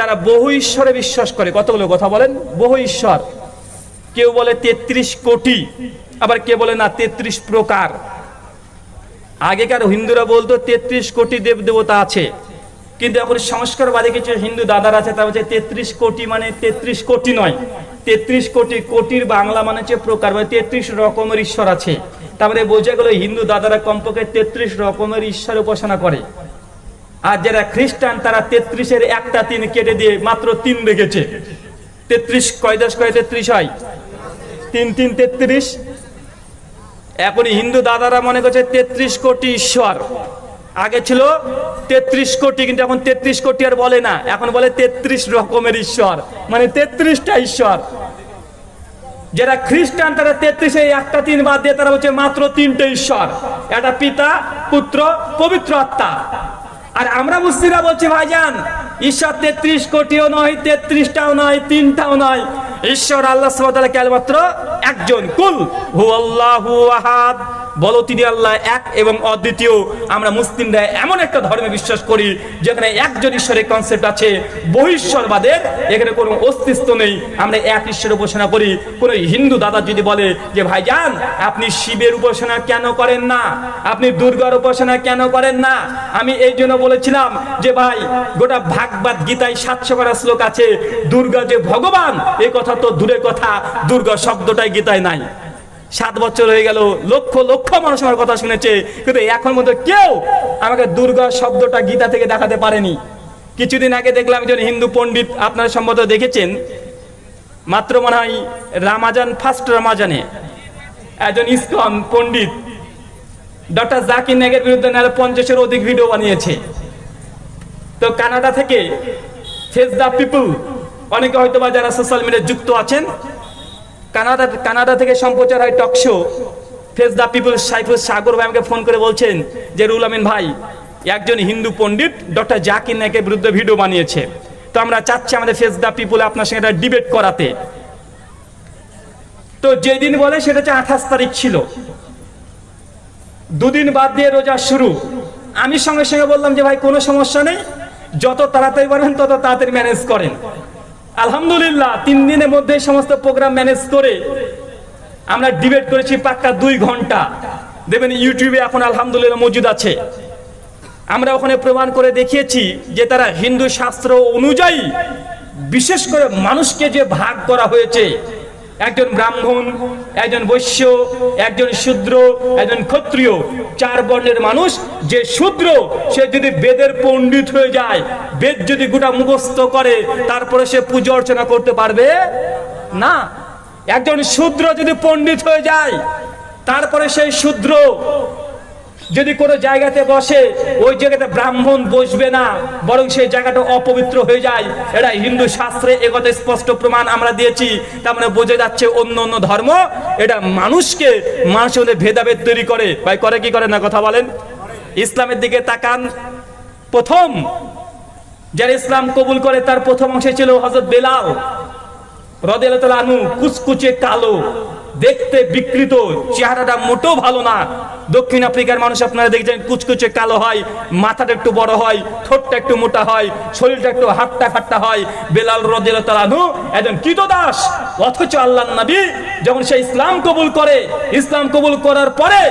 তারা বহু ঈশ্বরে বিশ্বাস করে। কতগুলো কথা বলেন? বহু ঈশ্বর। কেউ বলে তেত্রিশ কোটি, আবার কে বলে না তেত্রিশ প্রকার। আগেকার হিন্দুরা বলতো, তেত্রিশ কোটি দেব দেবতা আছে। কিন্তু এখন সংস্কারবাদী কিছু হিন্দু দাদার আছে, তারা হচ্ছে তেত্রিশ কোটি মানে তেত্রিশ কোটি নয়। তেত্রিশ কোটি, কোটির বাংলা মানে হচ্ছে প্রকার মানে তেত্রিশ রকমের ঈশ্বর আছে। তারপরে বোঝা গেল হিন্দু দাদারা কমপক্ষে তেত্রিশ রকমের ঈশ্বর উপাসনা করে। আর যারা খ্রিস্টান, তারা তেত্রিশের একটা তিন কেটে দিয়ে মাত্র তিন রেখেছে। তেত্রিশ, কয় দশ, কয় তেত্রিশ হয়? তিন তিন, তেত্রিশ। এখন হিন্দু দাদারা মনে করছে তেত্রিশ কোটি ঈশ্বর। আগে ছিল তেত্রিশ কোটি, কিন্তু এখন তেত্রিশ কোটি আর বলে না। এখন বলে তেত্রিশ রকমের ঈশ্বর। মানে তেত্রিশটা ঈশ্বর। যারা খ্রিস্টান, তারা তেত্রিশে একটা তিন বাদ দিয়ে তারা হচ্ছে মাত্র তিনটে ঈশ্বর। একটা পিতা, পুত্র, পবিত্র আত্মা। আর আমরা মুসলিমরা বলছি, ভাইজান, ঈশ্বর তেত্রিশ কোটিও নয়, তেত্রিশটাও নয়, তিনটাও নয়। ঈশ্বর আল্লাহ সুবহানাহু কেবলমাত্র একজন। কুল হু আল্লাহু আহাদ। বলো তিনি আল্লাহ এক এবং অদ্বিতীয়। আমরা মুসলিমরা এমন একটা ধর্মে বিশ্বাস করি, যেখানে একজন ঈশ্বরের কনসেপ্ট আছে বহিশ্বরবাদের এখানে কোনো অস্তিত্ব নেই। আমরা এক ঈশ্বরের উপাসনা করি। কোনো হিন্দু দাদা যদি বলে যে, ভাইজান, আপনি শিবের উপাসনা কেন করেন না? আপনি দুর্গার উপাসনা কেন করেন না? আমি এই জন্য বলেছিলাম যে, ভাই, গোটা ভাগবত গীতায় সাতশো করা শ্লোক আছে, দুর্গা যে ভগবান এই কথা তো দূরের কথা। দুর্গা শব্দটাই গীতায় নাই। সাত বছর হয়ে গেল, লক্ষ লক্ষ মানুষ আমার কথা শুনেছে, কিন্তু এখন মধ্যে কেউ আমাকে দুর্গা শব্দটা গীতা থেকে দেখাতে পারেনি। কিছুদিন আগে দেখলাম একজন হিন্দু পণ্ডিত আপনারা সম্ভবত দেখেছেন, মাত্র মনে হয় রামাজান ফার্স্ট রামাজানে একজন ইসকন পণ্ডিত ডক্টর জাকির নাগের বিরুদ্ধে নাহলে পঞ্চাশের অধিক ভিডিও বানিয়েছে। তো কানাডা থেকে ফেস দ্য পিপুল অনেকে হয়তো বা যারা সোশ্যাল মিডিয়ায় যুক্ত আছেন কানাডা কানাডা থেকে সম্প্রচার হয় talk show. Face the people Saiful Sagar ভাই আমাকে ফোন করে বলছেন যে রুল আমিন ভাই, একজন হিন্দু পণ্ডিত, ডক্টর জাকির নায়কের বিরুদ্ধে ভিডিও বানিয়েছে। তো আমরা চাচ্ছি আমাদের ফেস দ্য পিপুল আপনার সঙ্গে একটা ডিবেট করাতে। তো যেদিন বলে সেটা হচ্ছে আঠাশ তারিখ ছিল। দুদিন বাদ দিয়ে রোজা শুরু। আমি সঙ্গে সঙ্গে বললাম যে, ভাই, কোনো সমস্যা নেই। যত তাড়াতাড়ি পারেন তত তাড়াতাড়ি ম্যানেজ করেন। আলহামদুলিল্লাহ, তিন দিনের মধ্যে সমস্ত প্রোগ্রাম ম্যানেজ করে আমরা ডিবেট করেছি পাক্কা দুই ঘণ্টা। দেবেন ইউটিউবে এখন আলহামদুলিল্লাহ মজুদ আছে। আমরা ওখানে প্রমাণ করে দেখিয়েছি যে তারা হিন্দু শাস্ত্র অনুযায়ী বিশেষ করে মানুষকে যে ভাগ করা হয়েছে একজন ব্রাহ্মণ, একজন বৈশ্য, একজন শূদ্র, একজন ক্ষত্রিয়। চার বর্ণের মানুষ, যে শূদ্র, সে যদি বেদের পণ্ডিত হয়ে যায়, বেদ যদি গোটা মুখস্থ করে, তারপরে সে পুজো অর্চনা করতে পারবে? না। একজন শূদ্র যদি পণ্ডিত হয়ে যায়, তারপরে সেই শূদ্র যদি কোনো জায়গাতে বসে, ওই জায়গাতে ব্রাহ্মণ বসবে না, বরং সেই জায়গাটা অপবিত্র হয়ে যায়। এটা হিন্দু শাস্ত্রে একথা স্পষ্ট প্রমাণ আমরা দিয়েছি। তার মানে বোঝা যাচ্ছে অন্য অন্য ধর্ম, এটা মানুষকে, মানুষের মধ্যে ভেদাভেদ তৈরি করে। ভাই, করে কি করে না? কথা বলেন। ইসলামের দিকে তাকান। প্রথম, যারা ইসলাম কবুল করে, তার প্রথম অংশে ছিল হজরত বেলাল। রদেল আনু কুচকুচে কালো। দেখতে বিকৃত, চেহারাটা মোটেও ভালো না। দক্ষিণ আফ্রিকার মানুষ আপনারা দেখছেন, কুচকুচে কালো হয়, মাথাটা একটু বড় হয়, ঠোঁটটা একটু মোটা হয়, শরীরটা একটু হাট্টা খাট্টা হয়। বেলাল রদিল তালানু একজন কৃতদাস, অথচ আল্লাহ নবী যখন সে ইসলাম কবুল করে, ইসলাম কবুল করার পরে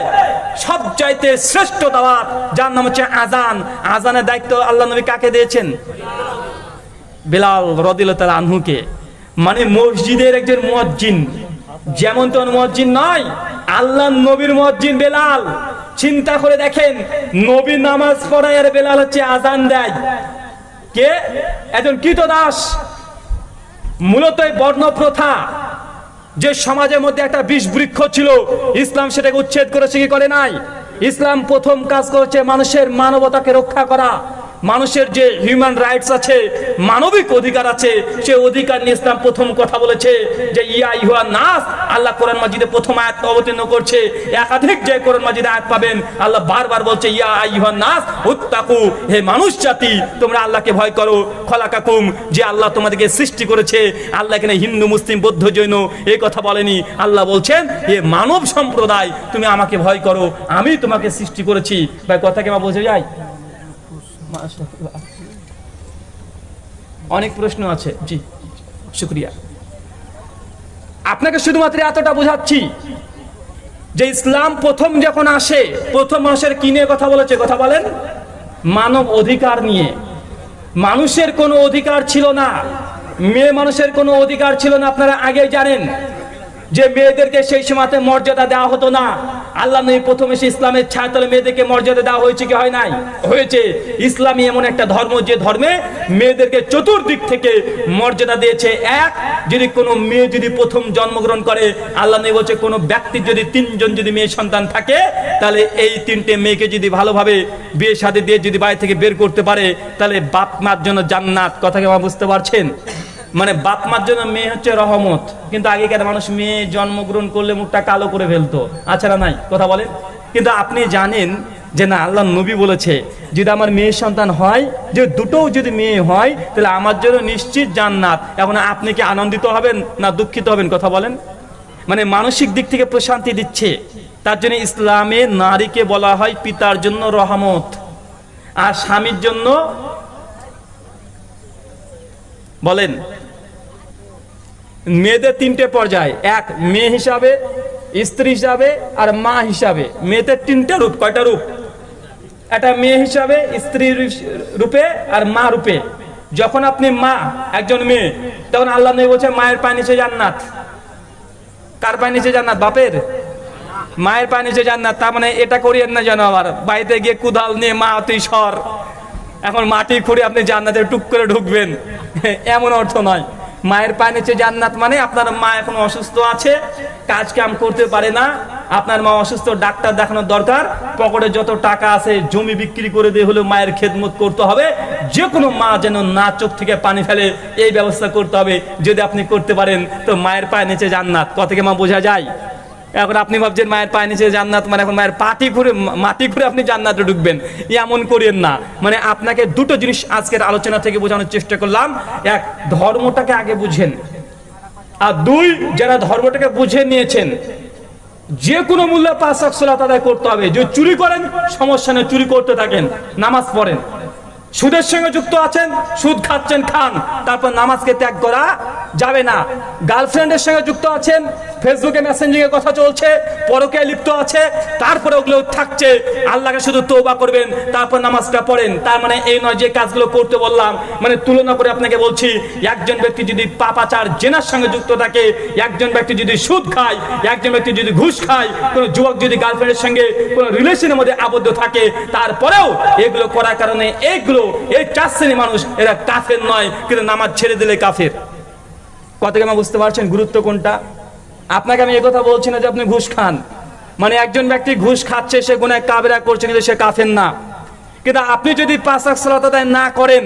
সব চাইতে শ্রেষ্ঠ দাওয়াত, যার নাম হচ্ছে আজান আজানের দায়িত্ব আল্লাহ নবী কাকে দিয়েছেন? বেলাল রদিল তালা আনহুকে। মানে মসজিদের একজন মুয়াজ্জিন। যেমন তেমন মসজিদ নয় আল্লাহ নবীর মসজিদ বেলাল। চিন্তা করে দেখেন, নবী নামাজ পড়ায় আর বেলাল হচ্ছে আজান দেয়। কে? একজন কৃতদাস মূলত এই বর্ণ প্রথা যে সমাজের মধ্যে একটা বিষ বৃক্ষ ছিল, ইসলাম সেটাকে উচ্ছেদ করেছে কি করে নাই? ইসলাম প্রথম কাজ করেছে মানুষের মানবতাকে রক্ষা করা। মানুষের যে হিউম্যান রাইটস আছে, মানবিক অধিকার আছে, সে অধিকার নিয়ে ইসলাম প্রথম কথা বলেছে যে, ইয়া ইহুয়া নাস, আল্লাহ কোরআন মাজিদে প্রথম আয়াত অবতীর্ণ করছে। একাধিক যে কোরআন মাজিদে আয়াত পাবেন, আল্লাহ বারবার বলছে, ইয়া ইহুয়া নাস, উত্তাকু, হে মানুষ জাতি, তোমরা আল্লাহকে ভয় করো। খলাকাকুম, যে আল্লাহ তোমাদেরকে সৃষ্টি করেছে, আল্লাহ এখানে হিন্দু, মুসলিম, বৌদ্ধ, জৈন এই কথা বলেনি। আল্লাহ বলছেন, হে মানব সম্প্রদায়, তুমি আমাকে ভয় করো, আমি তোমাকে সৃষ্টি করেছি। ভাই, কথা কেমন বোঝা যায়? অনেক প্রশ্ন আছে। জি, শুক্রিয়া। আপনাকে শুধুমাত্র এতটা বোঝাচ্ছি যে ইসলাম প্রথম যখন আসে, প্রথম মানুষের কি নিয়ে কথা বলেছে কথা বলেন? মানব অধিকার নিয়ে। মানুষের কোনো অধিকার ছিল না। মেয়ে মানুষের কোনো অধিকার ছিল না। আপনারা আগে জানেন যে মেয়েদেরকে সেই সময়তে মর্যাদা দেওয়া হতো না। আল্লাহ নবী প্রথম এসে ইসলামের ছায়াতলে মেয়েদেরকে মর্যাদা দেওয়া হয়েছে, কি হয় নাই? হয়েছে। ইসলামী এমন একটা ধর্ম, যে ধর্মে মেয়েদেরকে চতুর্দিক থেকে মর্যাদা দিয়েছে। এক, যদি কোনো মেয়ে যদি প্রথম জন্মগ্রহণ করে, আল্লাহ নবী বলছে, কোনো ব্যক্তির যদি তিনজন যদি মেয়ে সন্তান থাকে, তাহলে এই তিনটে মেয়েকে যদি ভালোভাবে বিয়ে সাথে দিয়ে যদি বাড়ি থেকে বের করতে পারে, তাহলে বাপ মার জন্য জান্নাত। কথাকে আমার বুঝতে পারছেন? মানে বাপ মার জন্য মেয়ে হচ্ছে রহমত। কিন্তু আগেকার মানুষ মেয়ে জন্মগ্রহণ করলে মুখটা কালো করে ফেলতো। আচ্ছা না নাই? কথা বলেন। কিন্তু আপনি জানেন যে না, আল্লাহ নবী বলেছে, যদি আমার মেয়ে সন্তান হয়, যে দুটোও যদি মেয়ে হয়, তাহলে আমার জন্য নিশ্চিত জান্নাত। এখন আপনি কি আনন্দিত হবেন না দুঃখিত হবেন? কথা বলেন। মানে মানসিক দিক থেকে প্রশান্তি দিচ্ছে। তার জন্য ইসলামে নারীকে বলা হয় পিতার জন্য রহমত। আর স্বামীর জন্য বলেন মেয়েদের তিনটে পর্যায়। এক, মেয়ে হিসাবে, স্ত্রী হিসাবে আর মা হিসাবে। মেয়েদের তিনটে রূপ, কয়টা রূপ? একটা মেয়ে হিসাবে, স্ত্রী রূপে আর মা রূপে। যখন আপনি মা, একজন মেয়ে, তখন আল্লাহ নবী বলছে মায়ের পায়ে নিচে জান্নাত। কার পায়ে নিচে জান্নাত? বাপের? মায়ের পায়ে নিচে জান্নাত। তার মানে এটা করিয়েন না যেন আবার। বাড়িতে গিয়ে কুদাল নিয়ে মা তুই সর। এখন মাটি খুঁড়ে আপনি জান্নাতে টুক করে ঢুকবেন। এমন অর্থ নয়। মায়ের পায়ে নিচে জান্নাত মানে আপনার মা এখন অসুস্থ আছে কাজ কাম করতে পারে না, আপনার মা অসুস্থ, ডাক্তার দেখানোর দরকার, পকেটে যত টাকা আছে, জমি বিক্রি করে দিয়ে হলেও মায়ের খেদমত করতে হবে যে কোনো মা যেন না চোখ থেকে পানি ফেলে, এই ব্যবস্থা করতে হবে, যদি আপনি করতে পারেন, তো মায়ের পায়ে নিচে জান্নাত। কত থেকে মা বোঝা যায়? এখন আপনি ভাবছেন মায়ের পায়ে নিচে জান্নাত মানে এখন মায়ের পাটি ঘুরে, মাটি ঘুরে আপনি জান্নাতে ঢুকবেন। এমন করিয়েন না। মানে আপনাকে দুটো জিনিস আজকের আলোচনা থেকে বোঝানোর চেষ্টা করলাম। এক, ধর্মটাকে আগে বুঝেন। আর দুই, যারা ধর্মটাকে বুঝে নিয়েছেন, যে কোনো মূল্যে পাঁচ সালাত আদায় করতে হবে। যে চুরি করেন, সমস্যা নেই, চুরি করতে থাকেন, নামাজ পড়েন। সুদের সঙ্গে যুক্ত আছেন, সুদ খাচ্ছেন, খান। তারপর নামাজকে ত্যাগ করা যাবে না। গার্লফ্রেন্ডের সঙ্গে যুক্ত আছেন, ফেসবুকে মেসেঞ্জিং এ কথা চলছে পরকে লিপ্ত আছে, তারপরে ওগুলো থাকছে। আল্লাহকে শুধু তৌবা করবেন, তারপর নামাজটা পড়েন। তার মানে এই নয় যে কাজগুলো করতে বললাম মানে তুলনা করে আপনাকে বলছি, একজন ব্যক্তি যদি পাপাচার জেনার সঙ্গে যুক্ত থাকে, একজন ব্যক্তি যদি সুদ খায়, একজন ব্যক্তি যদি ঘুষ খায়, কোনো যুবক যদি গার্লফ্রেন্ডের সঙ্গে কোনো রিলেশনের মধ্যে আবদ্ধ থাকে, তারপরেও এগুলো করার কারণে এইগুলো এই চার শ্রেণি মানুষ এরা কাফের নয়, কিন্তু নামাজ ছেড়ে দিলে কাফের। কত বুঝতে পারছেন? গুরুত্ব কোনটা? আপনাকে আমি কথা বলছি না যে আপনি ঘুষ খান। মানে একজন ব্যক্তি ঘুষ খাচ্ছে, সে গুনায় কাবেরা করছে, কিন্তু সে কাফেন না। কিন্তু আপনি যদি পাঁচ আদায় না করেন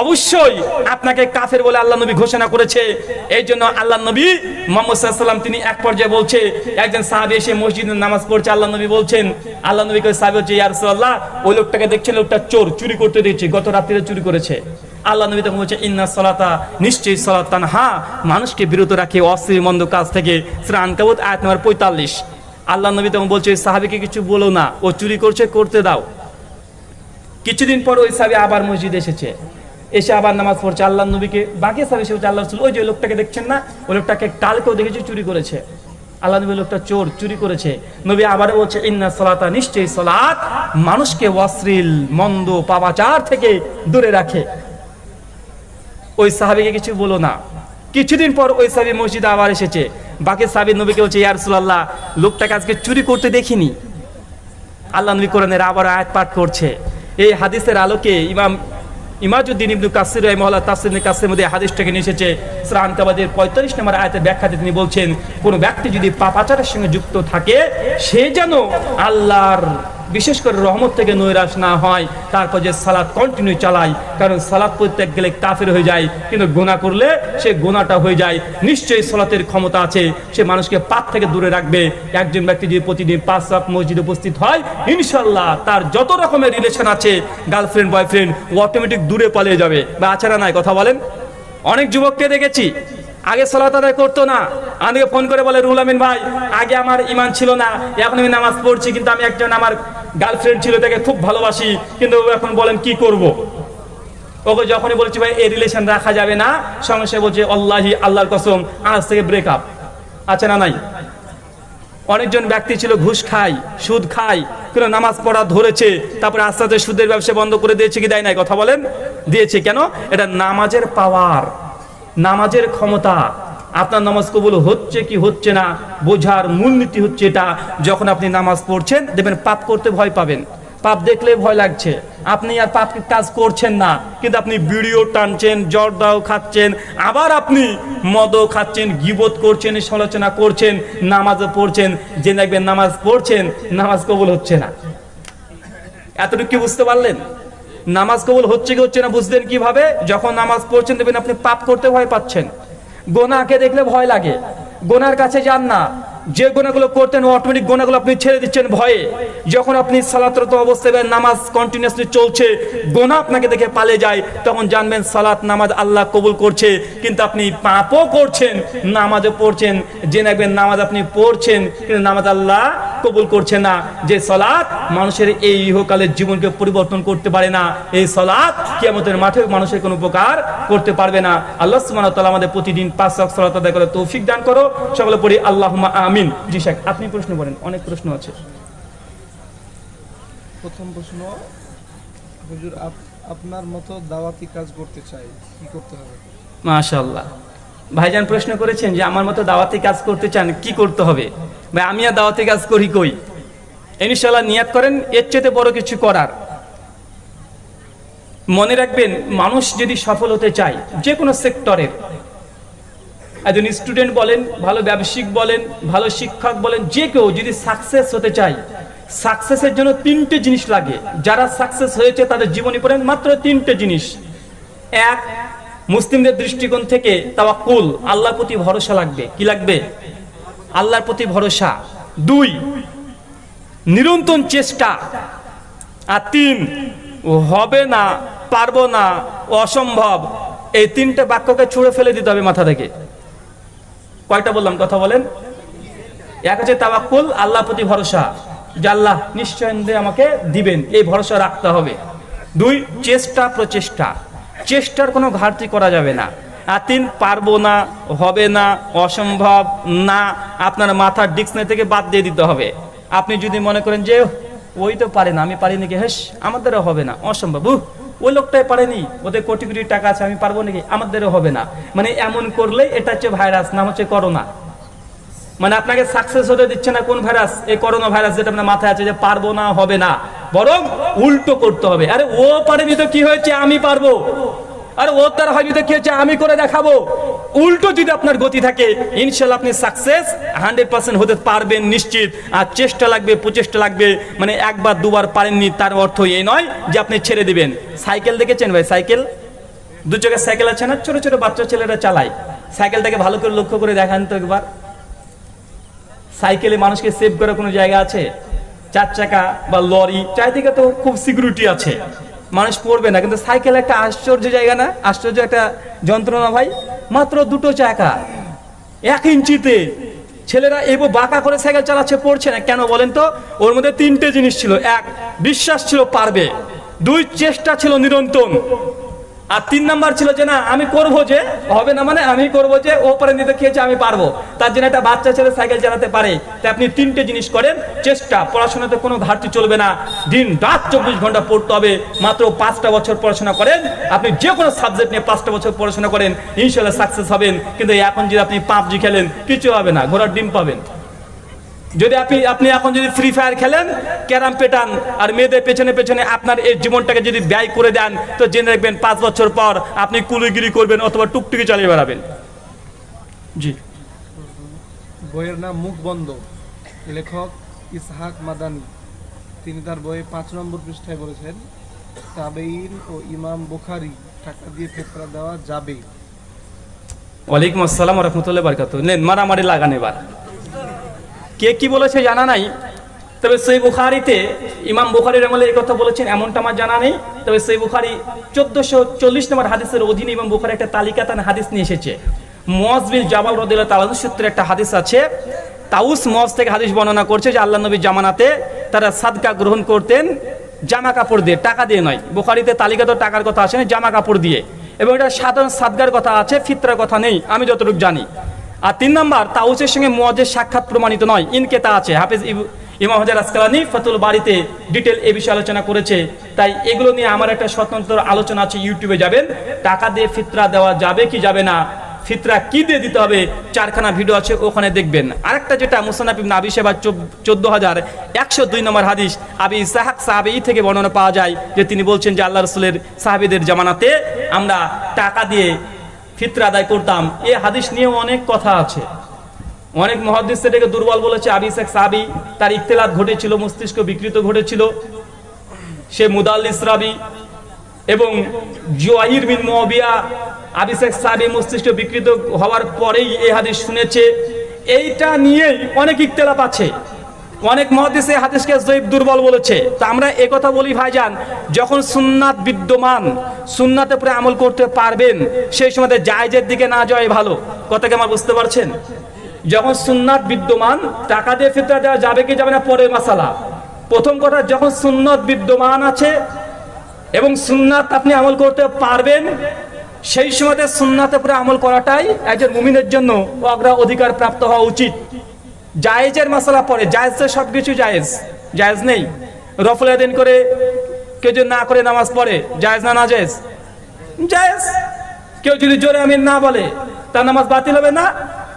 অবশ্যই আপনাকে কাফের বলে আল্লাহ নবী ঘোষণা করেছে। এই জন্য আল্লাহ নবী মোহাম্মদ সাল্লাম তিনি এক পর্যায়ে বলছে, একজন সাহাবি এসে মসজিদে নামাজ পড়ছে, আল্লাহ নবী বলছেন, আল্লাহ নবী সাহাবি হচ্ছে ইয়ারসাল্লাহ ওই লোকটাকে দেখছেন, লোকটা চোর, চুরি করতে দিচ্ছে গত রাত্রিরে চুরি করেছে। আল্লাহ নবী তখন বলছে, ইন্না সলাতা, নিশ্চয়ই সলাতান হা মানুষকে বিরত রাখে অশ্লীল মন্দ কাজ থেকে। শ্রান কাবুত আয়াত নম্বর পঁয়তাল্লিশ। আল্লাহ নবী তখন বলছে সাহাবিকে কিছু বলো না, ও চুরি করছে, করতে দাও। কিছুদিন পর ওই সাহাবি আবার মসজিদে এসেছে। এসে আবার নামাজ পড়ছে আল্লাহ নবীকে বাকি সাহাবি সে আল্লাহ রসুল, ওই যে লোকটাকে দেখছেন না? ওই লোকটাকে কালকেও দেখেছি চুরি করেছে। আল্লাহ নবী লোকটা চোর, চুরি করেছে। নবী আবারও বলছে, ইন্না সলাতা নিশ্চয়ই সলাত মানুষকে অশ্লীল, মন্দ, পাপাচার থেকে দূরে রাখে। ওই সাহাবিকে কিছু বলো না। কিছুদিন পর ওই সাহাবি মসজিদে আবার এসেছে। বাকি সাহাবি নবীকে বলছে, ইয়া রাসূলুল্লাহ, লোকটাকে আজকে চুরি করতে দেখিনি। আল্লাহ নবী কোরআনের আবার আয়াত পাঠ করছে। এই হাদিসের আলোকে ইমাম ইমাজউদ্দিন ইবনু কাসির রহিমাহুল্লাহ তাফসির কাসির মধ্যে হাদিসটাকে নিয়ে এসেছে। সুরা পঁয়তাল্লিশ 45 নম্বর আয়তের ব্যাখ্যাতে তিনি বলছেন, কোনো ব্যক্তি যদি পাপাচারের সঙ্গে যুক্ত থাকে, সে যেন আল্লাহর বিশেষ করে রহমত থেকে নৈরাশ না হয়, তারপর যে সালাদ কন্টিনিউ চালায় কারণ সালাদ পরিত্যাগ গেলে কাফের হয়ে যায়, কিন্তু গোনা করলে সে গোনাটা হয়ে যায়। নিশ্চয়ই সালাতের ক্ষমতা আছে, সে মানুষকে পাপ থেকে দূরে রাখবে। একজন ব্যক্তি যদি প্রতিদিন পাঁচ রাত মসজিদে উপস্থিত হয় ইনশাল্লাহ তার যত রকমের রিলেশন আছে গার্লফ্রেন্ড বয়ফ্রেন্ড ও অটোমেটিক দূরে পালিয়ে যাবে। বা আচারা নাই, কথা বলেন? অনেক যুবককে দেখেছি, আগে সলাত আদায় করতো না আমাকে ফোন করে বলে, রুহুল আমিন ভাই, আগে আমার ইমান ছিল না, এখন আমি নামাজ পড়ছি, কিন্তু আমি একজন আমার গার্লফ্রেন্ড ছিল, তাকে খুব ভালোবাসি, কিন্তু এখন বলেন, কি করব। ওকে যখনই বলছি, ভাই, এই রিলেশন রাখা যাবে না। সঙ্গে সে বলছে, আল্লাহি, আল্লাহর কসম, আজ থেকে ব্রেকআপ আছে না নাই? অনেকজন ব্যক্তি ছিল, ঘুষ খায়, সুদ খায় কিন্তু নামাজ পড়া ধরেছে, তারপরে আস্তে আস্তে সুদের ব্যবসা বন্ধ করে দিয়েছে কি দেয় নাই? কথা বলেন। দিয়েছে কেন? এটা নামাজের পাওয়ার নামাজের ক্ষমতা। আপনার নামাজ কবুল হচ্ছে কি হচ্ছে না, বোঝার মূলনীতি হচ্ছে এটা। যখন আপনি নামাজ পড়ছেন, দেখবেন পাপ করতে ভয় পাবেন। পাপ দেখলে ভয় লাগছে। আপনি আর পাপ কাজ করছেন না, কিন্তু আপনি ভিডিও টানছেন, জর্দাও খাচ্ছেন, আবার আপনি মদও খাচ্ছেন, গিবত করছেন, সমালোচনা করছেন, নামাজও পড়ছেন। যে দেখবেন নামাজ পড়ছেন, নামাজ কবুল হচ্ছে না। এতটুকু কি বুঝতে পারলেন? নামাজ কবুল হচ্ছে কি হচ্ছে না বুঝলেন কীভাবে? যখন নামাজ পড়ছেন, দেখবেন আপনি পাপ করতে ভয় পাচ্ছেন। গোনাকে দেখলে ভয় লাগে। গোনার কাছে যান না। যে গোনাগুলো করতেন অটোমেটিক গোনাগুলো আপনি ছেড়ে দিচ্ছেন ভয়ে। যখন আপনি সালাতরত অবস্থায় নামাজ কন্টিনিউসলি চলছে গোনা আপনাকে দেখে পালে যায়, তখন জানবেন সালাত নামাজ আল্লাহ কবুল করছে, কিন্তু আপনি পাপও করছেন, নামাজও পড়ছেন। যে দেখবেন নামাজ আপনি পড়ছেন, কিন্তু নামাজ আল্লাহ কবুল করছে না। যে সলাৎ মানুষের এই ইহকালের জীবনকে পরিবর্তন করতে পারে না, এই সলাৎ কিয়ামতের মাঠে মানুষের কোনো উপকার করতে পারবে না। আল্লাহ সুবহানাহু ওয়া তাআলা আমাদের প্রতিদিন পাঁচ ওয়াক্ত সালাত আদায় করে তৌফিক দান করো। সকলে পড়ি, আল্লাহুম্মা আমিন জি শেখ আপনি প্রশ্ন করেন অনেক প্রশ্ন আছে। প্রথম প্রশ্ন হুজুর আপনার মতো দাওয়াতি কাজ করতে চাই কি করতে হবে? মাশাআল্লাহ। ভাইজান প্রশ্ন করেছেন যে আমার মতো দাওয়াতি কাজ করতে চান কি করতে হবে? ভাই আমি আর দাওয়াতি কাজ করি কই? ইনশাআল্লাহ নিয়াত করেন এর চেয়ে বড় কিছু করার। মনে রাখবেন মানুষ যদি সফল হতে চায় যে কোনো সেক্টরের একজন স্টুডেন্ট বলেন, ভালো ব্যবসায়িক বলেন, ভালো শিক্ষক বলেন, যে কেউ যদি সাকসেস হতে চায় সাকসেসের জন্য তিনটে জিনিস লাগে। যারা সাকসেস হয়েছে তাদের জীবনী পড়েন মাত্র তিনটে জিনিস। এক, মুসলিমদের দৃষ্টিকোণ থেকে তাওয়াক্কুল, আল্লাহর প্রতি ভরসা লাগবে। কি লাগবে? আল্লাহর প্রতি ভরসা। দুই, নিরন্তর চেষ্টা। আর তিন, হবে না, পারব না, অসম্ভব। এই তিনটে বাক্যকে ছুঁড়ে ফেলে দিতে হবে মাথা থেকে। কয়টা বললাম, কথা বলেন? এক হচ্ছে তাওয়াক্কুল আল্লাহ প্রতি ভরসা, যে আল্লাহ নিশ্চয় আমাকে দিবেন, এই ভরসা রাখতে হবে। দুই, চেষ্টা, প্রচেষ্টা। চেষ্টার কোনো ঘাটতি করা যাবে না। আর তিন, পারব না, হবে না, অসম্ভব না, আপনার মাথার ডিকশনারি থেকে বাদ দিয়ে দিতে হবে। আপনি যদি মনে করেন যে, ওই তো পারে না, আমি পারি নাকি হেস আমাদেরও হবে না, অসম্ভব। ওই লোকটাই পারেনি। ওদের কোটি কোটি টাকা আছে, আমি পারব নাকি? আমাদেরও হবে না। মানে এমন করলে এটা হচ্ছে ভাইরাস, নাম হচ্ছে করোনা। মানে আপনাকে সাকসেস হতে দিচ্ছে না কোন ভাইরাস? এই করোনা ভাইরাস যেটা আপনার মাথায় আছে যে পারব না, হবে না। বরং উল্টো করতে হবে। আরে ও পারেনি তো কি হয়েছে? আমি পারব। আরে ও তার হয়নি তো কি হয়েছে আমি করে দেখাবো। উল্টো যদি আপনার গতি থাকে, ইনশাল্লাহ আপনি সাকসেস হান্ড্রেড পার্সেন্ট হতে পারবেন নিশ্চিত। আর চেষ্টা লাগবে, প্রচেষ্টা লাগবে। মানে একবার, দুবার পারেননি, তার অর্থ এই নয় যে আপনি ছেড়ে দিবেন। সাইকেল দেখেছেন ভাই? সাইকেল? দু চোখে সাইকেল আছে না? ছোট ছোট বাচ্চা ছেলেরা চালায়। সাইকেলটাকে ভালো করে লক্ষ্য করে দেখান তো একবার। সাইকেলে মানুষকে সেভ করার কোনো জায়গা আছে? চার চাকা বা লরি, চারিদিকে তো খুব সিকিউরিটি আছে। মানুষ পড়বে না, কিন্তু সাইকেল একটা আশ্চর্য জায়গা না? আশ্চর্য একটা যন্ত্রণা ভাই। মাত্র দুটো চাকা। এক ইঞ্চিতে। ছেলেরা এবো বাঁকা করে সাইকেল চালাচ্ছে, পড়ছে না। কেন বলেন তো? ওর মধ্যে তিনটে জিনিস ছিল। এক, বিশ্বাস ছিল পারবে। দুই, চেষ্টা ছিল নিরন্তর। আর তিন নাম্বার ছিল যে না, আমি করব যে, হবে না মানে আমি করব যে, ও পরে নিতে খেয়েছে, আমি পারব। তার জন্য একটা বাচ্চা ছেলে সাইকেল চালাতে পারে। তাই আপনি তিনটে জিনিস করেন, চেষ্টা, পড়াশোনাতে কোনো ঘাটতি চলবে না। দিন রাত চব্বিশ ঘণ্টা পড়তে হবে, মাত্র পাঁচটা বছর পড়াশোনা করেন। আপনি যে কোনো সাবজেক্ট নিয়ে পাঁচটা বছর পড়াশোনা করেন ইনশাল্লাহ সাকসেস হবেন। কিন্তু এখন যদি আপনি পাবজি খেলেন, কিছু হবে না, ঘোড়ার ডিম পাবেন। যদি আপনি আপনি এখন যদি ফ্রি ফায়ার খেলেন ক্যারাম পেটান আর মেয়েদের পেছনে পেছনে আপনার এই জীবনটাকে যদি ব্যয় করে দেন তো জেনে রাখবেন পাঁচ বছর পর আপনি কুলিগিরি করবেন অথবা টুকটুকি চালিয়ে বেড়াবেন। জি। বইয়ের নাম মুখ বন্ধ। লেখক ইসহাক মাদানি। তিনি তার বইয়ে পাঁচ নম্বর পৃষ্ঠায় বলেছেন তাবেইন ও ইমাম বুখারি টাকা দিয়ে ফেতরা দেওয়া যাবে ওয়ালাইকুম আসসালাম রহমতুল্লাহ বারকাত নেন মারামারি লাগান এবার। কে কি বলেছে জানা নাই, তবে সেই বুখারিতে ইমাম বুখারির আমলে এই কথা বলেছেন, এমনটা আমার জানা নেই। তবে সেই বুখারি চোদ্দশো চল্লিশ নম্বর হাদিসের অধীনে ইমাম বুখারি একটা তালিকা তার হাদিস নিয়ে এসেছে। মজ বিল জাবাল রদিল্লা তালাদু সূত্রে একটা হাদিস আছে, তাউস মজ থেকে হাদিস বর্ণনা করছে যে আল্লাহ নবী জামানাতে তারা সাদকা গ্রহণ করতেন, জামা কাপড় দিয়ে, টাকা দিয়ে নয়। বুখারিতে তালিকা তো টাকার কথা আসে না জামা কাপড় দিয়ে। এবং এটা সাধারণ সাদগার কথা আছে, ফিতরার কথা নেই, আমি যতটুকু জানি। আর তিন নম্বর তাউসের সঙ্গে মুয়াজের সাক্ষাৎ প্রমাণিত নয়। ইনকে তা আছে? হাফিজ ইমাম হাজার আসকালানি ফতুল বাড়িতে ডিটেল এ বিষয়ে আলোচনা করেছে। তাই এগুলো নিয়ে আমার একটা স্বতন্ত্র আলোচনা আছে, ইউটিউবে যাবেন। টাকা দিয়ে ফিতরা দেওয়া যাবে কি যাবে না? ফিতরা কি দিয়ে দিতে হবে? চারখানা ভিডিও আছে, ওখানে দেখবেন। আরেকটা যেটা মুসানাফ আবি সেবা চোদ্দ হাজার একশো দুই নম্বর হাদিস, আবি ইসাহাক সাহাবি থেকে বর্ণনা পাওয়া যায় যে তিনি বলছেন যে আল্লাহ রসুলের সাহাবিদের জামানাতে আমরা টাকা দিয়ে ফিতরা আদায় করতাম। এই হাদিস নিয়েও অনেক কথা আছে। অনেক মহাদিস এটাকে দুর্বল বলেছে। আবি ইসাক সাহাবি, তার ইখতিলাত ঘটেছিল, মস্তিষ্ক বিকৃত ঘটেছিল। সে মুদাল্লিস রাবি এবং জোয়াহির বিন মুয়াবিয়া আবিসেক সাবি মস্তিষ্ক বিকৃত হওয়ার পরেই এই হাদিস শুনেছে। এইটা নিয়েই অনেক ইখতিলাফ আছে। অনেক মহাদিস এই হাদিসকে জৈব দুর্বল বলেছে। তা আমরা কথা বলি, ভাইজান, যখন সুন্নাত বিদ্যমান, সুন্নাতে পরে আমল করতে পারবেন, সেই সময় জায়জের দিকে না যাওয়াই ভালো। কথাকে আমার বুঝতে পারছেন? যখন সুন্নাত বিদ্যমান, টাকা দিয়ে ফিতরা দেওয়া যাবে কি যাবে না, পরের মাসালা। প্রথম কথা, যখন সুন্নত বিদ্যমান আছে এবং সুন্নাত আপনি আমল করতে পারবেন, সেই সময়তে সুন্নাতে পরে আমল করাটাই একজন মুমিনের জন্য অগ্রা অধিকার প্রাপ্ত হওয়া উচিত। জায়েজের মশলা পরে, জায়েজ তো সব কিছু জায়েজ জায়েজ নেই। রফল দিন করে কেউ যদি না করে নামাজ পড়ে, জায়েজ না না জায়েজ? জায়েজ। কেউ যদি জোরে আমিন না বলে, তার নামাজ বাতিল হবে না?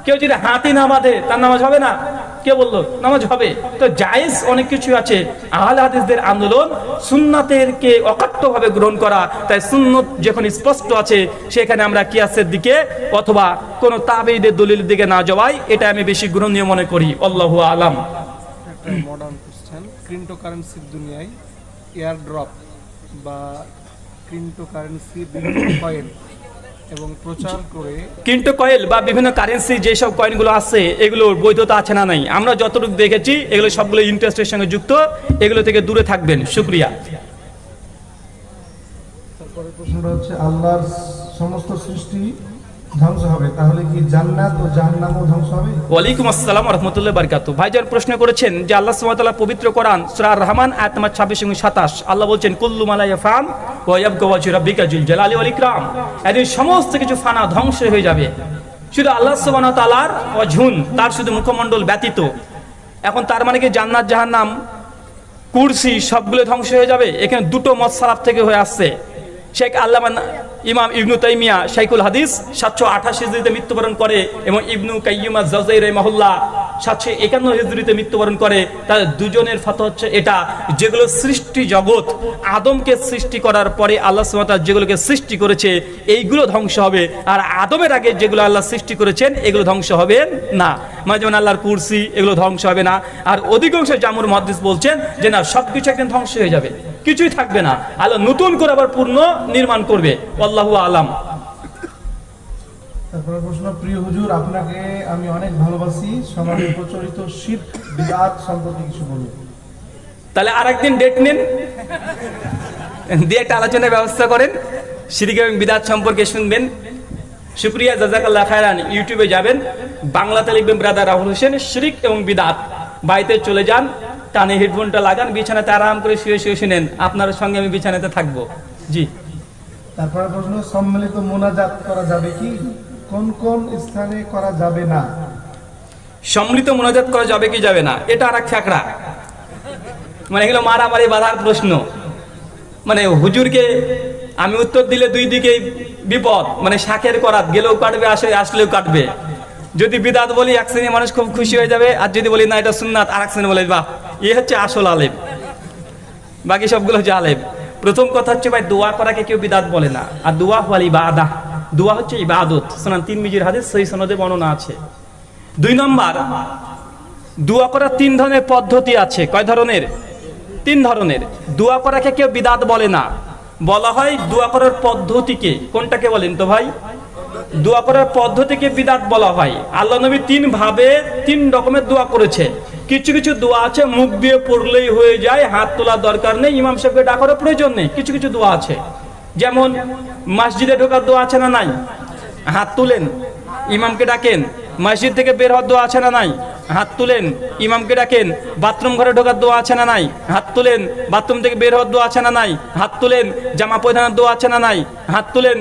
কেউ যদি হাতি না বাঁধে তার নামাজ হবে না? কে বলল? নামাজ হবে। তো জায়েজ অনেক কিছু আছে। আহলে হাদিসদের আন্দোলন সুন্নাতের কে অকাট্যভাবে গ্রহণ করা। তাই সুন্নত যখন স্পষ্ট আছে, সেখানে আমরা কিয়াসের দিকে অথবা কোনো তাবেইদের দলিলের দিকে না যাওয়াই এটা আমি বেশি গ্রহণীয় মনে করি। আল্লাহু আলাম। মডার্ন কোশ্চেন ক্রিপ্টোকারেন্সির দুনিয়ায় এয়ার ড্রপ বা ক্রিপ্টোকারেন্সি বিভিন্ন কয়েন এবং প্রচার করে কিন্তু কয়েল বা বিভিন্ন কারেন্সি যেসব কয়েনগুলো আছে এগুলোর বৈধতা আছে না নাই? আমরা যতটুকু দেখেছি এগুলো সবগুলো ইন্টারেস্টের সঙ্গে যুক্ত এগুলো থেকে দূরে থাকবেন। শুক্রিয়া। তারপরে প্রশ্নটা হচ্ছে আল্লাহর সমস্ত সৃষ্টি হবে ওয়ালাইকুম রহমতুল্লাহ ভাইজান প্রশ্ন করেছেন যে আল্লাহ পবিত্র রহমান, আয়াত নম্বর 26 এবং 27 আল্লাহ বলছেন, কুল্লু এদিন সমস্ত কিছু ফানা ধ্বংস হয়ে যাবে। অঝুন তার শুধু মুখমণ্ডল ব্যতীত। এখন তার মানে কি জান্নাত, জাহান্নাম, কুরসি সবগুলো ধ্বংস হয়ে যাবে? এখানে দুটো মত থেকে হয়ে আসছে। শেখ আল্লামা ইমাম ইবনু তাইমিয়া শাইকুল হাদিস সাতশো আঠাশ হিজড়িতে মৃত্যুবরণ করে এবং ইবনু কাইয়ুমা জাজাই রহমাহুল্লাহ সাতশো একান্ন হিজড়িতে মৃত্যুবরণ করে। তার দুজনের ফত হচ্ছে এটা, যেগুলো সৃষ্টি জগৎ, আদমকে সৃষ্টি করার পরে আল্লাহ সুমাতা যেগুলোকে সৃষ্টি করেছে, এইগুলো ধ্বংস হবে। আর আদমের আগে যেগুলো আল্লাহ সৃষ্টি করেছেন, এগুলো ধ্বংস হবে না। মানে যেমন আল্লাহর কুরসি, এগুলো ধ্বংস হবে না। আর অধিকাংশ জামুর মহাদিস বলছেন যে না সব কিছু একদিন ধ্বংস হয়ে যাবে। কিছুই থাকবে না। আল্লাহ নতুন করে আবার পূর্ণ নির্মাণ করবে। আল্লাহু আলাম। তারপরে প্রশ্ন প্রিয় হুজুর আপনাকে আমি অনেক ভালোবাসি। সমাজে প্রচলিত শীত বিরাট সম্পর্কে কিছু বলুন। তাহলে আর একদিন ডেট নিন। দিয়ে একটা আলোচনার ব্যবস্থা করেন। সিরিক এবং বিদাত সম্পর্কে শুনবেন। শুক্রিয়া জাজাকাল্লাহ খায়রান ইউটিউবে যাবেন। বাংলাতে লিখবেন ব্রাদার রাহুল হোসেন শিরিক এবং বিদাত। বাড়িতে চলে যান। কানে হেডফোনটা লাগান বিছানাতে আরাম করে শুয়ে শুয়ে শুনেন আপনার সঙ্গে আমি বিছানাতে থাকব। জি। তারপরে প্রশ্ন সম্মিলিত মোনাজাত করা যাবে কি? কোন কোন স্থানে করা যাবে না? সম্মিলিত মোনাজাত করা যাবে কি যাবে না? এটা আর এক খ্যাকড়া মানে এগুলো মারামারি বাধার প্রশ্ন। মানে হুজুরকে আমি উত্তর দিলে দুই দিকে বিপদ। মানে শাখের করাত গেলেও কাটবে আসে আসলেও কাটবে। যদি বিদাত বলি, এক শ্রেণি মানুষ খুব খুশি হয়ে যাবে। আর যদি বলি, না, এটা সুন্নাত। আর এক শ্রেণি বলে, বাহ, এ হচ্ছে আসল আলেম। বাকি সবগুলো হচ্ছে আলেম। প্রথম কথা হচ্ছে, ভাই, দোয়া করাকে কেউ বিদাত বলে না। আর দোয়া হল ইবাদা দোয়া হচ্ছে ইবাদত। শোনান তিন মিজির হাদিস সেই সনদে বর্ণনা আছে। দুই নম্বর, দোয়া করার তিন ধরনের পদ্ধতি আছে। কয় ধরনের? তিন ধরনের। দোয়া করাকে কেউ বিদাত বলে না। বলা হয় দোয়া করার পদ্ধতিকে। কোনটাকে বলেন তো ভাই? দোয়া করার পদ্ধতিকে বিদাত বলা হয়। আল্লাহ নবী তিন ভাবে তিন রকমের দোয়া করেছে। কিছু কিছু দোয়া আছে, মুখ দিয়ে পড়লেই হয়ে যায়, হাত তোলার দরকার নেই, ইমাম সাহেবকে ডাকার প্রয়োজন নেই, কিছু কিছু দোয়া আছে। যেমন, মসজিদে ঢোকার দোয়া আছে না নাই? হাত তুলেন, ইমামকে ডাকেন, মসজিদ থেকে বের হওয়ার দোয়া আছে না নাই? হাত তুলেন, ইমামকে ডাকেন, বাথরুম ঘরে ঢোকার দোয়া আছে না নাই? হাত তুলেন, বাথরুম থেকে বের হওয়ার দোয়া আছে না নাই? হাত তুলেন, জামা পরিধানের দোয়া আছে না নাই? হাত তুলেন,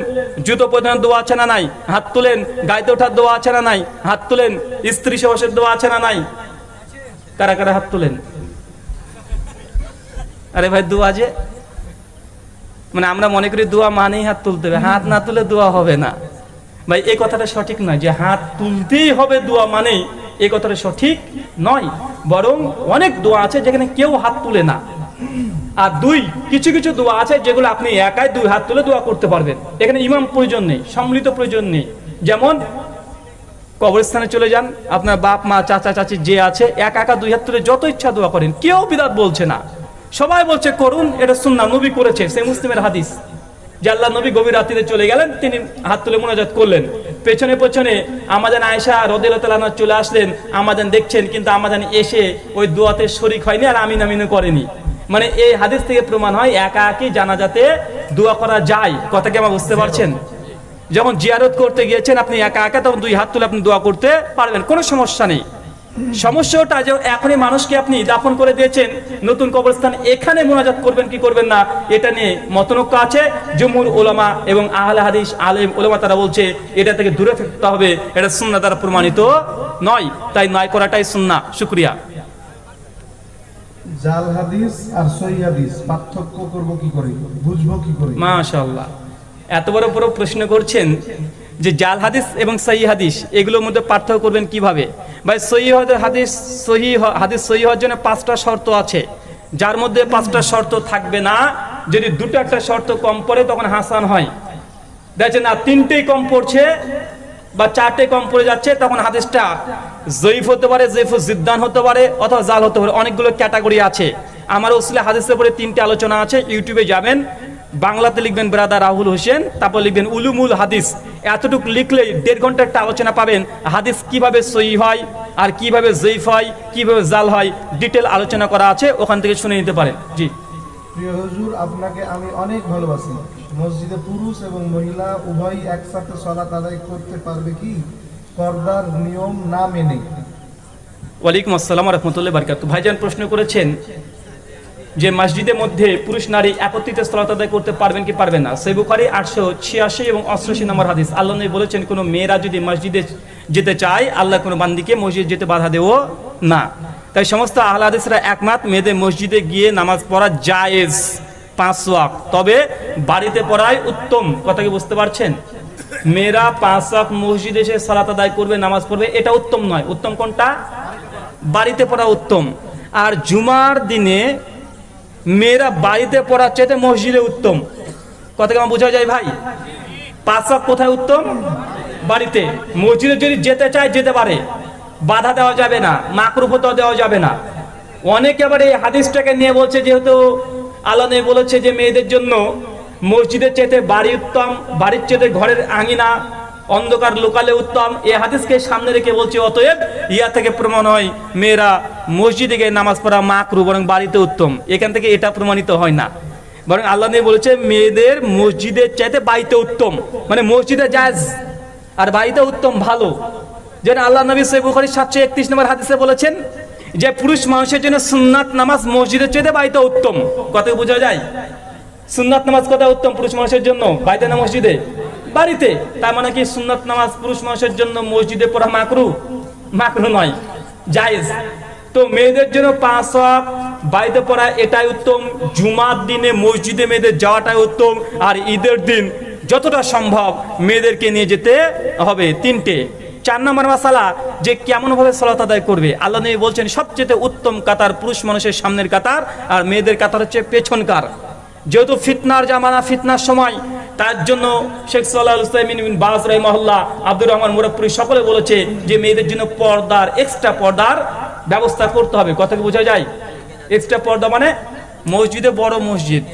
জুতো পরিধানের দোয়া আছে না নাই? হাত তুলেন গাড়িতে ওঠার দোয়া আছে না নাই? হাত তুলেন, স্ত্রী সহসের দোয়া আছে না নাই? কারা কারা হাত তুলেন? আরে ভাই, দোয়া যে? মানে আমরা মনে করি দোয়া মানেই হাত তুলতে হবে, হাত না তুলে দোয়া হবে না। ভাই, এই কথাটা সঠিক নয় যে হাত তুলতেই হবে দোয়া মানেই। এই কথাটা সঠিক নয়, বরং অনেক দোয়া আছে যেখানে কেউ হাত তুলে না। আর দুই, কিছু কিছু দোয়া আছে যেগুলো আপনি একাই দুই হাত তুলে দোয়া করতে পারবেন। এখানে ইমাম প্রয়োজন নেই, সম্মিলিত প্রয়োজন নেই। যেমন, কবরস্থানে চলে যান, আপনার বাপ, মা, চাচা, চাচি যে আছে, এক একা দুই হাত তুলে যত ইচ্ছা দোয়া করেন। কেউ বিদাত বলছে না। সবাই বলছে, করুন, এটা সুন্নাহ নবী করেছে সে মুসলিমের হাদিস। আল্লাহ নবী গভীর রাত্রিতে চলে গেলেন, তিনি হাত তুলে মোনাজাত করলেন। পেছনে পেছনে আমাদের আয়েশা রদিল্লাহ চলে আসলেন আমাদের দেখছেন, কিন্তু আমাদের এসে ওই দোয়াতে শরিক হয়নি আর আমিন আমিনও করেনি। মানে এই হাদিস থেকে প্রমাণ হয় একা একই জানাজাতে দোয়া করা যায়। কথা কি আমার বুঝতে পারছেন? যখন জিয়ারত করতে গিয়েছেন, আপনি একা একা, তখন দুই হাত তুলে আপনি দোয়া করতে পারবেন, কোনো সমস্যা নেই। সমস্যাটা যে এখনই মানুষকে আপনি দাফন করে দিয়েছেন নতুন কবরস্থান এখানে মোনাজাত করবেন কি করবেন না এটা নিয়ে মতনক্য আছে। জমুর ওলামা এবং আহলে হাদিস আলেম ওলামা তারা বলছে এটা থেকে দূরে থাকতে হবে এটা সুন্না দ্বারা প্রমাণিত নয়। তাই নয় করাটাই সুন্না শুক্রিয়া। জাল হাদিস আর সই হাদিস পার্থক্য করব কি করে? বুঝব কি করে? মাশাল্লাহ এত বড় বড় প্রশ্ন করছেন যে জাল হাদিস এবং সহি হাদিস, এগুলোর মধ্যে পার্থক্য করবেন কীভাবে? ভাই সহি হাদিস সহি হাদিস সহি হওয়ার জন্য পাঁচটা শর্ত আছে। যার মধ্যে পাঁচটা শর্ত থাকবে না, যদি দুটো একটা শর্ত কম পড়ে তখন হাসান হয়। দেখছে না, তিনটেই কম পড়ছে বা চারটে কম পড়ে যাচ্ছে, তখন হাদিসটা জয়ীফ হতে পারে, জয়ীফ জিদ্দান হতে পারে, অথবা জাল হতে পারে। অনেকগুলো ক্যাটাগরি আছে। আমার ওসলে হাদিসের পরে তিনটে আলোচনা আছে, ইউটিউবে যাবেন। বাংলাতে লিখবেন ব্রাদার রাহুল হোসেন তারপর লিখবেন উলুমুল হাদিস। এতটুকু লিখলেই দেড় ঘণ্টা একটা আলোচনা পাবেন হাদিস কীভাবে সই হয় আর কীভাবে জয়ীফ হয় কীভাবে জাল হয় ডিটেল আলোচনা করা আছে ওখান থেকে শুনে নিতে পারেন। জি। প্রিয় হুজুর আপনাকে আমি অনেক ভালোবাসি। মসজিদে পুরুষ এবং মহিলা উভয়ই একসাথে সলাত আদায় করতে পারবে কি? পর্দার নিয়ম না মেনে। ওয়ালাইকুম আসসালাম রহমতুল্লাহ বারকাত ভাইজান প্রশ্ন করেছেন যে মসজিদের মধ্যে পুরুষ নারী একত্রিত স্থলত আদায় করতে পারবেন কি পারবেন না। সেই বুখারি আটশো ছিয়াশি এবং অষ্টআশি নম্বর হাদিস। আল্লাহ নবী বলেছেন, কোনো মেয়েরা যদি মসজিদে যেতে চায়, আল্লাহ কোনো বান্দিকে মসজিদ যেতে বাধা দেও না। তাই সমস্ত আহ্লা হাদিসরা একমাত, মেয়েদের মসজিদে গিয়ে নামাজ পড়া জায়েজ পাঁচ ওয়াক্ত। তবে বাড়িতে পড়াই উত্তম। কথা কি বুঝতে পারছেন? মেয়েরা পাঁচ ওয়াক্ত মসজিদে এসে সালাত আদায় করবে, নামাজ পড়বে, এটা উত্তম নয়। উত্তম কোনটা? বাড়িতে পড়া উত্তম। আর জুমার দিনে মেয়েরা বাড়িতে পড়ার চাইতে মসজিদে উত্তম। কথা কেমন বোঝা যায় ভাই? ওয়াক্ত কোথায় উত্তম? বাড়িতে। মসজিদে যদি যেতে চায়, যেতে পারে। বাধা দেওয়া যাবে না, মাকরুফত দেওয়া যাবে না। অনেকে আবার এই হাদিসটাকে নিয়ে বলছে, যেহেতু আলানে বলেছে যে মেয়েদের জন্য মসজিদের চেতে বাড়ি উত্তম, বাড়ির চেতে ঘরের আঙিনা অন্ধকার লোকালে উত্তম। এ হাদিসকে সামনে রেখে বলছে, অতএব ইয়া থেকে প্রমাণ হয়, মেয়েরা মসজিদে গিয়ে নামাজ পড়া মাকরু বরং বাড়িতে উত্তম। এখান থেকে এটা প্রমাণিত হয় না। বরং আল্লাহ নিয়ে বলেছে, মেয়েদের মসজিদের চাইতে বাড়িতে উত্তম। মানে মসজিদে জাজ আর বাড়িতে উত্তম ভালো। যেন আল্লাহ নবী সৈব বুখারী সাতশো একত্রিশ নম্বর হাদিসে বলেছেন, যে পুরুষ মানুষের জন্য সুন্নাত নামাজ মসজিদের চাইতে বাড়িতে উত্তম। কত বোঝা যায়, সুন্নাত নামাজ কথা উত্তম পুরুষ মানুষের জন্য, বাড়িতে না মসজিদে? বাড়িতে, তার মানে কি সুন্নত নামাজ পুরুষ মানুষের জন্য মসজিদে পড়া মাকরু? মাকরু নয়, জায়েজ। তো মেয়েদের জন্য পাঁচ ওয়াক্ত, বাড়িতে পড়া এটাই উত্তম, জুমার দিনে মসজিদে মেয়েদের যাওয়াটাই উত্তম, আর ঈদের দিন যতটা সম্ভব মেয়েদেরকে নিয়ে যেতে হবে। তিনটে, চার নম্বর মাসালা যে কেমন ভাবে সলাত আদায় করবে। আল্লাহ নবী বলছেন, সবচেয়ে উত্তম কাতার পুরুষ মানুষের সামনের কাতার, আর মেয়েদের কাতার হচ্ছে পেছনকার। যেহেতু ফিতনার জামানা, ফিতনার সময় তার জন্য শেখ সাল্লাহ ইসলামিন বাস মহল্লা আব্দুর রহমান মুরাদপুরি সকলে বলেছে যে মেয়েদের জন্য পর্দার এক্সট্রা পর্দার ব্যবস্থা করতে হবে। কথা বোঝা যায়? এক্সট্রা পর্দা মানে মসজিদে বড় মসজিদ।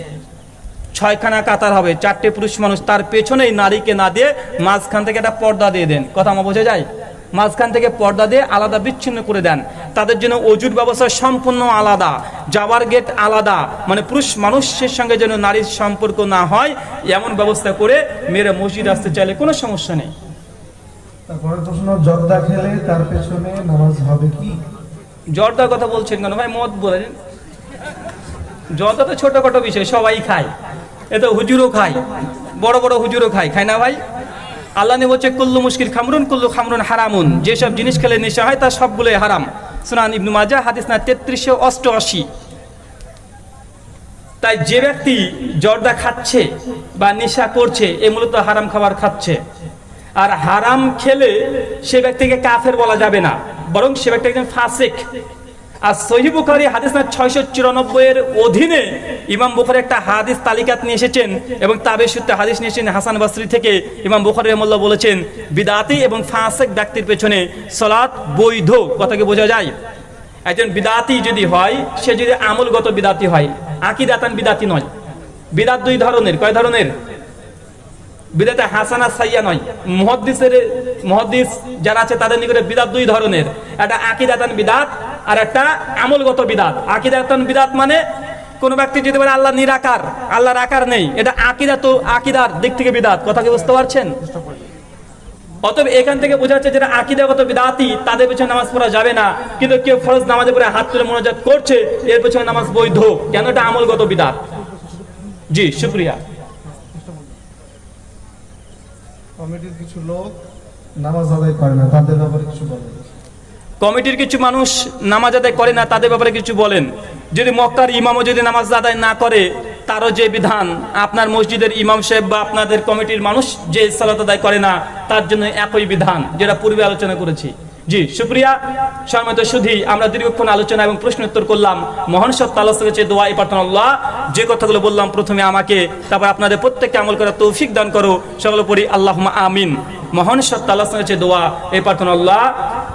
ছয়খানা কাতার হবে, চারটে পুরুষ মানুষ, তার পেছনেই নারীকে না দিয়ে মাঝখান থেকে একটা পর্দা দিয়ে দেন। কথা আমার বোঝা যায়? মাঝখান থেকে পর্দা দিয়ে আলাদা বিচ্ছিন্ন করে দেন। তাদের জন্য অজুর ব্যবস্থা সম্পূর্ণ আলাদা। যাওয়ার গেট আলাদা। মানে পুরুষ মানুষের সঙ্গে যেন নারীর সম্পর্ক না হয় এমন ব্যবস্থা করে মেয়েরা মসজিদ আসতে চাইলে কোনো সমস্যা নেই। প্রশ্ন জর্দা খেলে তার পেছনে নামাজ হবে কি? জর্দার কথা বলছেন কেন ভাই? মদ বলেন জর্দা তো ছোটখাটো বিষয় সবাই খায়। এ তো হুজুরও খায়। বড় বড় হুজুরও খায়। খায় না ভাই? আল্লাহ নে বলছে কুল্লু মুশকিল খামরুন, কুল্লু খামরুন হারামুন। যেসব জিনিস খেলে নেশা হয়, তার সবগুলোই হারাম। সুনান ইবনু মাজা হাদিস না তেত্রিশশো অষ্টআশি। তাই যে ব্যক্তি জর্দা খাচ্ছে বা নেশা করছে, এ মূলত হারাম খাবার খাচ্ছে। আর হারাম খেলে সে ব্যক্তিকে কাফের বলা যাবে না, বরং সে ব্যক্তি একজন ফাসেক। আর সহি বুখারি হাদিস না ছয়শো চুরানব্বই এর অধীনে ইমাম বুখারি একটা হাদিস তালিকাত নিয়ে এসেছেন এবং তাবে সূত্রে হাদিস নিয়ে এসেছেন হাসান বাসরি থেকে ইমাম বুখারি রহমল্লা বলেছেন, বিদাতি এবং ফাঁসেক ব্যক্তির পেছনে সলাৎ বৈধ কথাকে বোঝা যায়? একজন বিদাতি যদি হয়, সে যদি আমলগত বিদাতি হয়, আকিদাতান বিদাতি নয়। বিদাত দুই ধরনের, কয় ধরনের? বিদাতে হাসানা সাইয়া নয়। মহদ্দিসের, মহদ্দিস যারা আছে তাদের নিকটে বিদাত দুই ধরনের। একটা আকিদাতান বিদাত আর একটা আমলগত বিদাত। আকিদাতান বিদাত মানে কোন ব্যক্তি যদি বলে আল্লাহ নিরাকার আল্লাহর আকার নেই, এটা আকিদা তো আকিদার দিক থেকে বিদাত। কথা কি বুঝতে পারছেন? অতএব এখান থেকে বোঝা যাচ্ছে যেটা আকিদাগত বিদাতি, তাদের পেছনে নামাজ পড়া যাবে না। কিন্তু কেউ ফরজ নামাজে পড়ে হাত তুলে মোনাজাত করছে, এর পেছনে নামাজ বৈধ। কেন এটা আমলগত বিদাত? জি, শুক্রিয়া। কমিটির কিছু লোক নামাজ আদায় করে না, তাদের ব্যাপারে কিছু বলেন। কমিটির কিছু মানুষ নামাজ আদায় করে না, তাদের ব্যাপারে কিছু বলেন। যদি মক্কার ইমামও যদি নামাজ আদায় না করে, তারও যে বিধান, আপনার মসজিদের ইমাম সাহেব বা আপনাদের কমিটির মানুষ যে সালাত আদায় করে না, তার জন্য একই বিধান, যেটা পূর্বে আলোচনা করেছি। জি সুপ্রিয়া সম্মত সুধি, আমরা দীর্ঘক্ষণ আলোচনা এবং প্রশ্ন উত্তর করলাম। মহান তালাস করেছে দোয়া এ প্রার্থনা আল্লাহ, যে কথাগুলো বললাম প্রথমে আমাকে, তারপর আপনাদের প্রত্যেককে আমল করার তৌফিক দান করো সকল পরি আল্লাহ আমিন। মহান সব তালাস চেয়ে দোয়া এ প্রার্থনা আল্লাহ,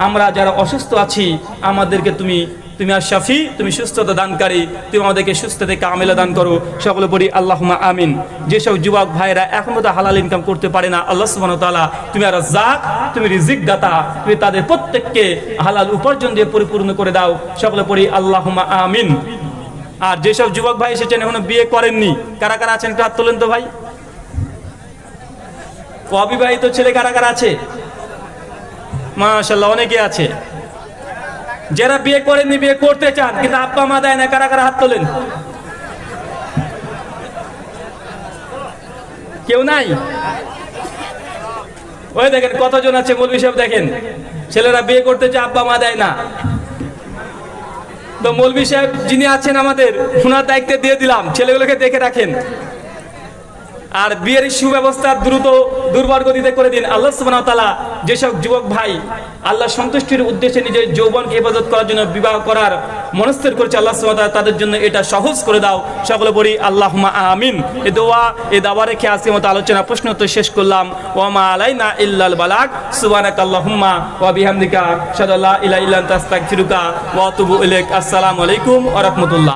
আমরা যারা অসুস্থ আছি, আমাদেরকে তুমি তুমি আর শাফি, তুমি সুস্থতা দানকারী, তুমি আমাদেরকে সুস্থ থেকে আমেলা দান করো। সকলে পড়ি আল্লাহ আমিন। যেসব যুবক ভাইরা এখনও তো হালাল ইনকাম করতে পারে না, আল্লাহ সুবাহ তালা তুমি আর জাক তুমি রিজিক দাতা তুমি তাদের প্রত্যেককে হালাল উপার্জন দিয়ে পরিপূর্ণ করে দাও। সকলে পড়ি আল্লাহ আমিন। আর যেসব যুবক ভাই এসেছেন, এখনও বিয়ে করেননি, কারা কারা আছেন হাত তোলেন তো ভাই। অবিবাহিত ছেলে কারা কারা আছে? মাশাল্লাহ অনেকে আছে। যারা বিয়ে করেননি, বিয়ে করতে চান, কিন্তু আব্বা, মা দেয় না, কারা কারা হাত তোলেন? কেউ নাই? ওই দেখেন, কতজন আছে মৌলবী সাহেব দেখেন। ছেলেরা বিয়ে করতে চায়, আব্বা, মা দেয় না। তো মৌলবী সাহেব যিনি আছেন আমাদের, ওনার দায়িত্বে দিয়ে দিলাম, ছেলেগুলোকে দেখে রাখেন। আর বিয়ের সুব্যবস্থা দ্রুত দুর্বার গতিতে করে দিন। আল্লাহ ওয়া যেসব যুবক ভাই আল্লাহ সন্তুষ্টির উদ্দেশ্যে নিজের যৌবনকে হেফাজত করার জন্য বিবাহ করার মনস্থির করেছে আল্লাহ সুবহানাহু তাদের জন্য এটা সহজ করে দাও। সকলে বলি, আল্লাহুম্মা আমিন। এ দোয়া, এ দাবা রেখে আজকের মতো আলোচনা, প্রশ্ন তো শেষ করলাম। ওয়া মা আলাইনা ইল্লাল বালাগ। সুবহানাকা আল্লাহুম্মা ওয়া বিহামদিকা। শাদা লা ইলাহা ইল্লা আনতা, আস্তাগফিরুকা ওয়া আতুবু ইলাইক। আসসালামু আলাইকুম ওয়া রাহমাতুল্লাহ।